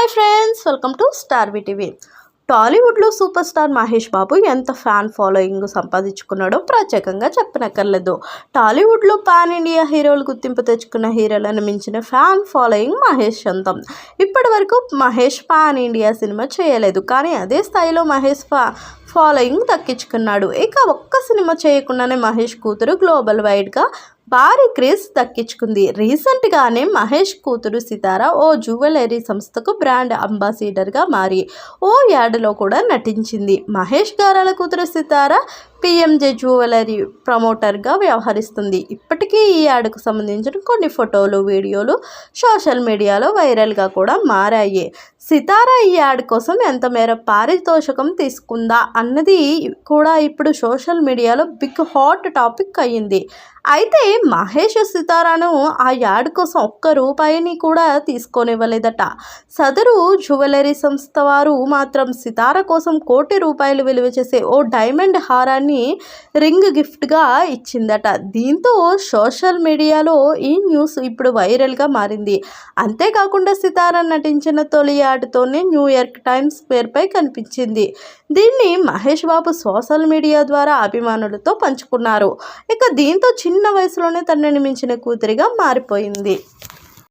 Hi friends welcome to star VTV టాలీవుడ్లో super star Mahesh Babu ఎంత fan following సంపాదించుకున్నాడో ప్రత్యేకంగా చెప్పనక్కర్లేదు. టాలీవుడ్లో పాన్ ఇండియా హీరోలు గుర్తింపు తెచ్చుకున్న హీరోలను మించిన ఫ్యాన్ ఫాలోయింగ్ మహేష్ సొంతం. ఇప్పటి వరకు మహేష్ పాన్ ఇండియా సినిమా చేయలేదు కానీ అదే స్థాయిలో మహేష్ ఫా ఫాలోయింగ్ దక్కించుకున్నాడు. ఇక ఒక్క సినిమా చేయకుండానే మహేష్ కూతురు గ్లోబల్ వైడ్గా భారీ క్రేజ్ దక్కించుకుంది. రీసెంట్గానే మహేష్ కూతురు సితార ఓ జ్యువెలరీ సంస్థకు బ్రాండ్ అంబాసిడర్గా మారి ఓ యాడ్లో కూడా నటించింది. మహేష్ గారాల కూతురు సితార పిఎంజే జ్యువెలరీ ప్రమోటర్గా వ్యవహరిస్తుంది. ఇప్పటికీ ఈ యాడ్కు సంబంధించిన కొన్ని ఫోటోలు వీడియోలు సోషల్ మీడియాలో వైరల్గా కూడా మారాయి. సితార ఈ యాడ్ కోసం ఎంత మేర పారితోషకం తీసుకుందా అన్నది కూడా ఇప్పుడు సోషల్ మీడియాలో బిగ్ హాట్ టాపిక్ అయ్యింది. అయితే మహేష్ సితారాను ఆ యాడ్ కోసం ఒక్క రూపాయిని కూడా తీసుకోనివ్వలేదట. సదరు జ్యువెలరీ సంస్థ వారు మాత్రం సితార కోసం కోటి రూపాయలు విలువ చేసే ఓ డైమండ్ హారాన్ని రింగ్ గిఫ్ట్గా ఇచ్చిందట. దీంతో సోషల్ మీడియాలో ఈ న్యూస్ ఇప్పుడు వైరల్గా మారింది. అంతేకాకుండా సితార నటించిన తొలి యాడ్తోనే న్యూయార్క్ టైమ్స్ పేరుపై కనిపించింది. దీన్ని మహేష్ బాబు సోషల్ మీడియా ద్వారా అభిమానులతో పంచుకున్నారు. ఇక దీంతో చిన్న చిన్న వయసులోనే తనని మించిన కూతురిగా మారిపోయింది.